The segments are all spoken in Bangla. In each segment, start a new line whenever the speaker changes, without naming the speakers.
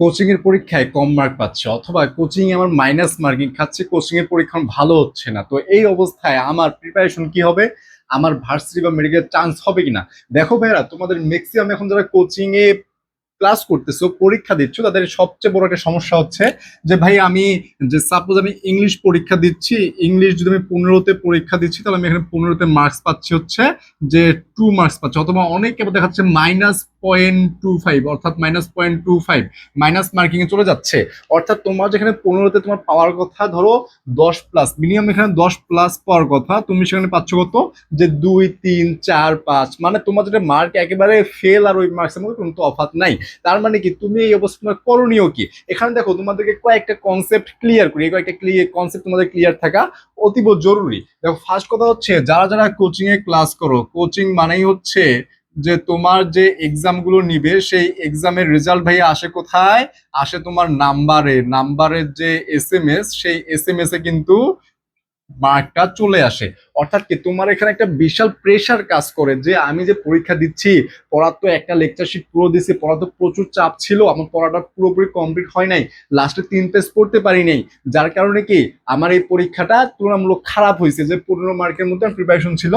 কোচিং এর পরীক্ষায় কম মার্ক পাচ্ছে, অথবা কোচিং আমার মাইনাস মার্কিং খাচ্ছে কোচিং এর পরীক্ষা ভালো হচ্ছে না। তো এই অবস্থায় আমার প্রিপারেশন কি হবে? আমার ভার্সিটি বা মেডিকেল চান্স হবে কিনা? দেখো ভাইরা তোমাদের ম্যাক্সিমাম এখন যারা কোচিং এ ক্লাস করতেছো, পরীক্ষা দিচ্ছ, তাদের সবচেয়ে বড় একটা সমস্যা হচ্ছে যে, ভাই, আমি যে সাপোজ আমি ইংলিশ পরীক্ষা দিচ্ছি ইংলিশ যদি আমি পনেরোতে পরীক্ষা দিচ্ছি, তাহলে আমি এখানে পনেরোতে মার্কস পাচ্ছি হচ্ছে যে টু মার্কস পাচ্ছি। অথবা অনেকে দেখাচ্ছে মাইনাস পয়েন্ট টু ফাইভ অর্থাৎ minus point two five minus marking এ চলে যাচ্ছে। অর্থাৎ তোমার যেখানে পনেরোতে তোমার পাওয়ার কথা, ধরো দশ প্লাস মিনিমাম এখানে দশ প্লাস পাওয়ার কথা, তুমি সেখানে পাচ্ছ কত? যে দুই, তিন, চার, পাঁচ মানে তোমার যেটা মার্ক একেবারে ফেল আর ওই মার্কসের মধ্যে কোনো তফাৎ নাই। তার মানে কি, তুমি এই অবস্থা তোমার করণীয় কি? এখানে দেখো, তোমাদেরকে কয়েকটা কনসেপ্ট ক্লিয়ার করি। কয়েকটা ক্লিয়ার কনসেপ্ট তোমাদের ক্লিয়ার থাকা অতীব জরুরি। দেখো ফার্স্ট কথা হচ্ছে, যারা যারা কোচিং এ ক্লাস করো কোচিং মানেই হচ্ছে যে তোমার যে এক্সামগুলো নিবে, সেই এক্সামের রেজাল্ট ভাই আসে কোথায়? আসে তোমার নাম্বারে নাম্বারের যে এস এম এস সেই এস এম এস এ কিন্তু মার্কটা চলে আসে। অর্থাৎ কি তোমার এখানে একটা বিশাল প্রেশার কাজ করে যে আমি যে পরীক্ষা দিচ্ছি, পড়ার তো একটা লেকচার শিট পুরো দিছি পড়া তো প্রচুর চাপ ছিল, আমার পড়াটা পুরোপুরি কমপ্লিট হয় নাই লাস্টে তিন পেজ পড়তে পারি নাই। যার কারণে কি আমার এই পরীক্ষাটা তুলনামূলক খারাপ হয়েছে, যে পনেরো মার্কের মধ্যে প্রিপারেশন ছিল,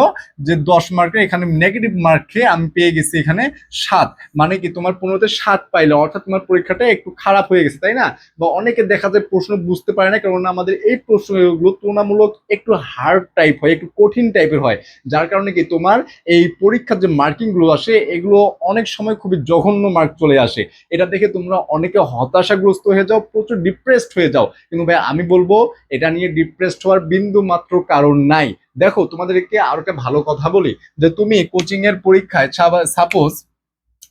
যে দশ মার্কের এখানে নেগেটিভ মার্ক খেয়ে আমি পেয়ে গেছি এখানে সাত। মানে কি তোমার পনেরোতে সাত পাইলে, অর্থাৎ তোমার পরীক্ষাটা একটু খারাপ হয়ে গেছে, তাই না? বা অনেকে দেখা যায় প্রশ্ন বুঝতে পারে না কারণ আমাদের এই প্রশ্নগুলো তুলনামূলক একটু হার্ড টাইপ হয়, একটু কঠিন টাইপের হয়। যার কারণে কি তোমার এই পরীক্ষার যে মার্কিংগুলো আসে, এগুলো অনেক সময় খুবই জঘন্য মার্ক চলে আসে। এটা দেখে তোমরা অনেকে হতাশাগ্রস্ত হয়ে যাও, প্রচুর ডিপ্রেসড হয়ে যাও। কিন্তু ভাই, আমি বলব, এটা নিয়ে ডিপ্রেসড হওয়ার বিন্দু মাত্র কারণ নাই। দেখো, তোমাদেরকে আরও একটা ভালো কথা বলি, যে তুমি কোচিং এর পরীক্ষায় সাপোজ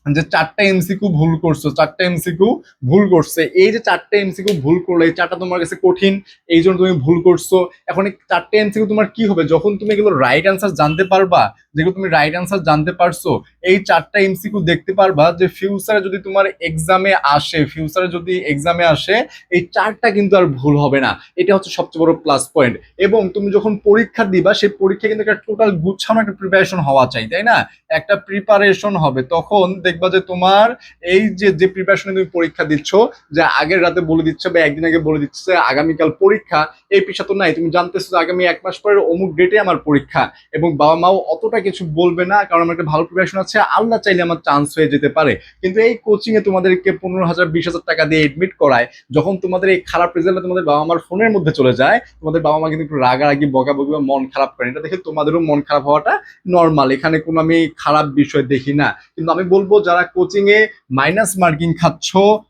যে চারটা এমসিকিউ ভুল করছ, চারটা এমসিকিউ ভুল করছে। এই যে চারটা এমসিকিউ ভুল করলে, এই চারটা তোমার কাছে কঠিন, এই জন্য তুমি ভুল করছ। এখন এই চারটে এমসিকিউ তোমার কি হবে? যখন তুমি এগুলো রাইট অ্যান্সার জানতে পারবা, যেগুলো তুমি রাইট অ্যান্সার জানতে পারছ, এই চারটা এমসিকিউ দেখতে পারবা যে ফিউচারে যদি তোমার এক্সামে আসে ফিউচারে যদি এক্সামে আসে, এই চারটা কিন্তু আর ভুল হবে না। এটা হচ্ছে সবচেয়ে বড় প্লাস পয়েন্ট এবং তুমি যখন পরীক্ষা দিবা, সেই পরীক্ষা কিন্তু একটা টোটাল গুছানো একটা প্রিপারেশন হওয়া চাই, তাই না? একটা প্রিপারেশন হবে, তখন দেখবা যে তোমার এই যে যে প্রিপারেশনে তুমি পরীক্ষা দিচ্ছ, যে আগের রাতে বলে দিচ্ছে বা একদিন আগে বলে দিচ্ছে আগামীকাল পরীক্ষা, এই পেশা তো নাই। তুমি জানতেছো যে আগামী এক মাস পরে অমুক ডেটে আমার পরীক্ষা এবং বাবা মাও অতটা কিছু বলবে না, কারণ আমার একটা ভালো প্রিপারেশন আছে, আল্লাহ চাইলে আমার চান্স হয়ে যেতে পারে। কিন্তু এই কোচিং এ তোমাদেরকে পনেরো হাজার, বিশ হাজার টাকা দিয়ে এডমিট করায়, যখন তোমাদের এই খারাপ রেজাল্ট তোমাদের বাবা মার ফোনের মধ্যে চলে যায়, তোমাদের বাবা মা কিন্তু একটু রাগারাগি, বকাবকি বা মন খারাপ করেন। এটা দেখে তোমাদেরও মন খারাপ হওয়াটা নর্মাল এখানে কোনো আমি খারাপ বিষয় দেখি না। কিন্তু আমি বলব যারা কোচিং এ মাইনাস মার্কিং খাচ্ছ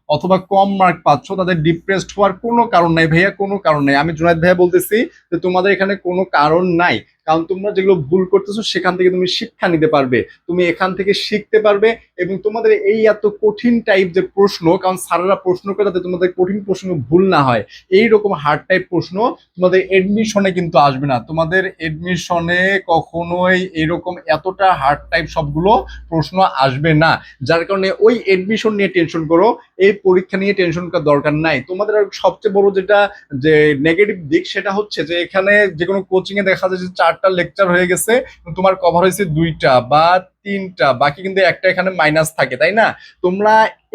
অথবা কম মার্ক পাচ্ছ, তাদের ডিপ্রেসড হওয়ার কোনো কারণ নাই। ভাইয়া, কোনো কারণ নাই। আমি জুনায়দ ভাইয়া বলতেছি যে তোমাদের এখানে কোনো কারণ নাই। কারণ তোমরা যেগুলো ভুল করতেছো, সেখান থেকে তুমি শিক্ষা নিতে পারবে। তুমি এখান থেকে শিখতে পারবে এবং তোমাদের এই এত কঠিন টাইপ যে প্রশ্ন, কারণ স্যারেরা প্রশ্ন করে যাতে তোমাদের কঠিন প্রশ্ন ভুল না হয়। এই রকম হার্ড টাইপ প্রশ্ন তোমাদের এডমিশনে কিন্তু আসবে না। তোমাদের এডমিশনে কখনোই এরকম এতটা হার্ড টাইপ সবগুলো প্রশ্ন আসবে না। যার কারণে ওই এডমিশন নিয়ে টেনশন করো। এই পরীক্ষা নিয়ে টেনশন করার দরকার নাই। তোমাদের সবচেয়ে বড় যেটা, যে নেগেটিভ দিক সেটা হচ্ছে যে এখানে যে কোনো কোচিং এ দেখা যাচ্ছে চারটা লেকচার হয়ে গেছে তোমার কভার হয়েছে দুইটা বা তিনটা, বাকি কিন্তু একটা এখানে মাইনাস থাকে, তাই না? তোমরা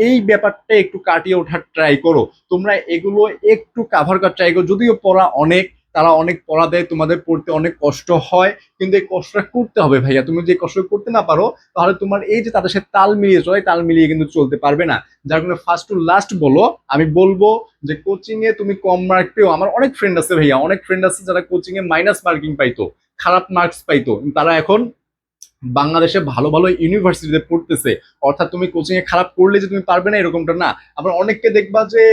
এই ব্যাপারটা একটু কাটিয়ে ওঠার ট্রাই করো। তোমরা এগুলো একটু কাভার করার ট্রাই করো, যদিও পড়া অনেক তারা অনেক পড়া দেয়, তোমাদের পড়তে অনেক কষ্ট হয়, কিন্তু এই কষ্টটা করতে হবে ভাইয়া। তুমি যে কষ্ট করতে না পারো, তাহলে তোমার এই যে তাদের সাথে তাল মিলিয়ে চলে, তাল মিলিয়ে কিন্তু চলতে পারবে না। যার কারণে ফার্স্ট টু লাস্ট বলো, আমি বলব যে কোচিং এ তুমি কম মার্ক পেও। আমার অনেক ফ্রেন্ড আছে ভাইয়া, অনেক ফ্রেন্ড আছে যারা কোচিং এ মাইনাস মার্কিং পাইতো, খারাপ মার্কস পাইতো। তারা এখন বাংলাদেশে ভালো ভালো ইউনিভার্সিটিতে পড়তেছে। অর্থাৎ তুমি কোচিং এ খারাপ করলে যে তুমি পারবে না এরকমটা না। আবার অনেককে দেখবা যে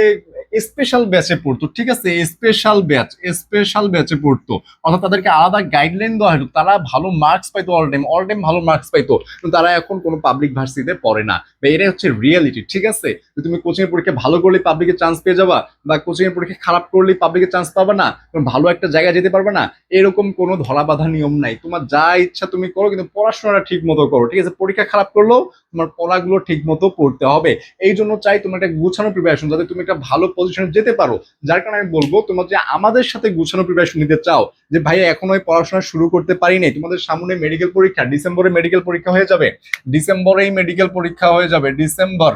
স্পেশাল ব্যাচে পড়তো, ঠিক আছে? স্পেশাল ব্যাচ স্পেশাল ব্যাচে পড়তো। অর্থাৎ তাদেরকে আলাদা গাইডলাইন দেওয়া হতো তারা ভালো মার্কস পাইতো অল টাইম অল টাইম ভালো মার্কস পাইতো। কিন্তু তারা এখন কোনো পাবলিক ভার্সিটিতে পড়ে না। বা এটাই হচ্ছে রিয়েলিটি ঠিক আছে? তুমি কোচিং এর পরীক্ষা ভালো করলে পাবলিকে চান্স পেয়ে যাবা, বা কোচিং এর পরীক্ষা খারাপ করলে পাবলিকে চান্স পাবা না ভালো একটা জায়গায় যেতে পারবে না, এরকম কোনো ধরা বাঁধা নিয়ম নাই। তোমার যা ইচ্ছা তুমি করো, কিন্তু পড়াশোনাটা ঠিক মতো করো, ঠিক আছে? পরীক্ষা খারাপ করলেও তোমার পড়াগুলো ঠিক মতো পড়তে হবে। এই জন্য চাই তোমার একটা গুছানো প্রিপারেশন যাতে তুমি একটা ভালো পজিশনে যেতে পারো। যার কারণে আমি বলব, তোমার যে আমাদের সাথে গুছানো প্রিপারেশন নিতে চাও, যে ভাইয়া এখনও ওই পড়াশোনা শুরু করতে পারি নাই তোমাদের সামনে মেডিকেল পরীক্ষা, ডিসেম্বরে মেডিকেল পরীক্ষা হয়ে যাবে। ডিসেম্বরেই মেডিকেল পরীক্ষা হয়ে যাবে, ডিসেম্বর।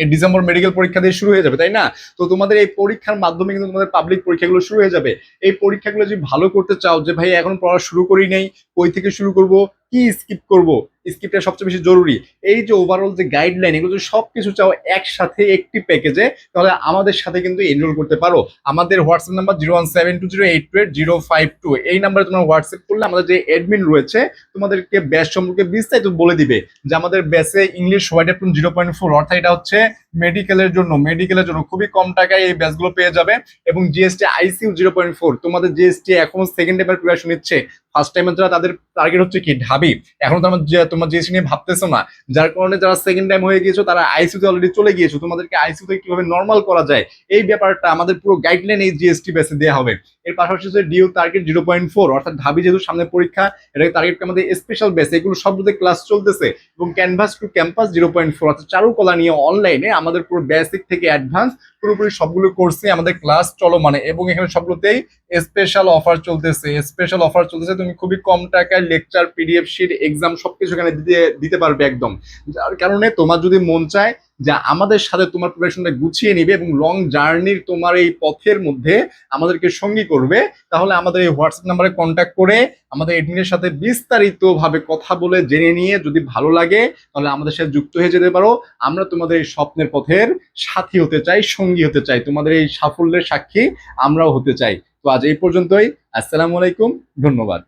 এই ডিসেম্বর মেডিকেল পরীক্ষা দিয়ে শুরু হয়ে যাবে, তাই না? তো তোমাদের এই পরীক্ষার মাধ্যমে কিন্তু তোমাদের পাবলিক পরীক্ষাগুলো শুরু হয়ে যাবে। এই পরীক্ষাগুলো যদি ভালো করতে চাও, যে ভাই এখন পড়া শুরু করি নাই, কই থেকে শুরু করব? কি স্কিপ করব? স্কিপটা সবচেয়ে বেশি জরুরি। এই যে ওভারঅল যে গাইডলাইন এগুলো যদি সবকিছু চাও একসাথে একটি প্যাকেজে তাহলে আমাদের সাথে কিন্তু এনরোল করতে পারো। আমাদের WhatsApp number zero one seven two zero eight two eight zero five two এই নাম্বারে তোমরা হোয়াটসঅ্যাপ করলে আমাদের যে অ্যাডমিন রয়েছে, তোমাদেরকে ব্যাচ সম্পর্কে বিস্তারিত বলে দিবে যে আমাদের ব্যাচে English white apron zero point four অর্থাৎ এটা হচ্ছে মেডিকেলের জন্য। মেডিকেলের জন্য খুবই কম টাকায় এই ব্যাচগুলো পেয়ে যাবে। এবং GST ICU zero point four তোমাদের জিএসটি এখনও সেকেন্ড টাইমের প্রিপারেশন নিচ্ছে। ফার্স্ট টাইমের যারা তাদের টার্গেট হচ্ছে কি? ঢাবি এখন তোমার যে- তোমার জিএসটি নিয়ে ভাবতেছো না। যার কারণে যারা সেকেন্ড টাইম হয়ে গিয়েছো, তারা আইসিউতে অলরেডি চলে গিয়েছো। তোমাদেরকে আইসিউতে কীভাবে নর্মাল করা যায়, এই ব্যাপারটা আমাদের পুরো গাইডলাইন এই জিএসটি বেসে দেওয়া হবে। এর পাশাপাশি হচ্ছে D U target zero point four অর্থাৎ ঢাবি যেহেতু সামনে পরীক্ষা, এটাকে টার্গেট আমাদের স্পেশাল বেস এগুলো সবগুলোতে ক্লাস চলতেছে এবং canvas to campus zero point four অর্থাৎ চারুকলা নিয়ে অনলাইনে আমাদের পুরো বেসিক থেকে অ্যাডভান্স পুরোপুরি সবগুলো কোর্সে আমাদের ক্লাস চলো মানে এবং এখানে সবগুলোতেই স্পেশাল অফার চলতেছে। স্পেশাল অফার চলতেছে, তুমি খুবই কম টাকায় লেকচার পিডিএফ শিট এক্সাম সবকিছু এখানে দিতে দিতে পারবে একদম। যার কারণে তোমার যদি মন চায় যে আমাদের সাথে তোমার প্রিপারেশনটা গুছিয়ে নিবে এবং লং জার্নির তোমার এই পথের মধ্যে আমাদেরকে সঙ্গী করবে, তাহলে আমাদের এই হোয়াটসঅ্যাপ নাম্বারে কন্ট্যাক্ট করে আমাদের এডমিনের সাথে বিস্তারিতভাবে কথা বলে জেনে নিয়ে যদি ভালো লাগে, তাহলে আমাদের সাথে যুক্ত হয়ে যেতে পারো। আমরা তোমাদের এই স্বপ্নের পথের সাথী হতে চাই, সঙ্গী হতে চাই। তোমাদের এই সাফল্যের সাক্ষী আমরাও হতে চাই। তো আজ এই পর্যন্তই। আসসালামু আলাইকুম। ধন্যবাদ।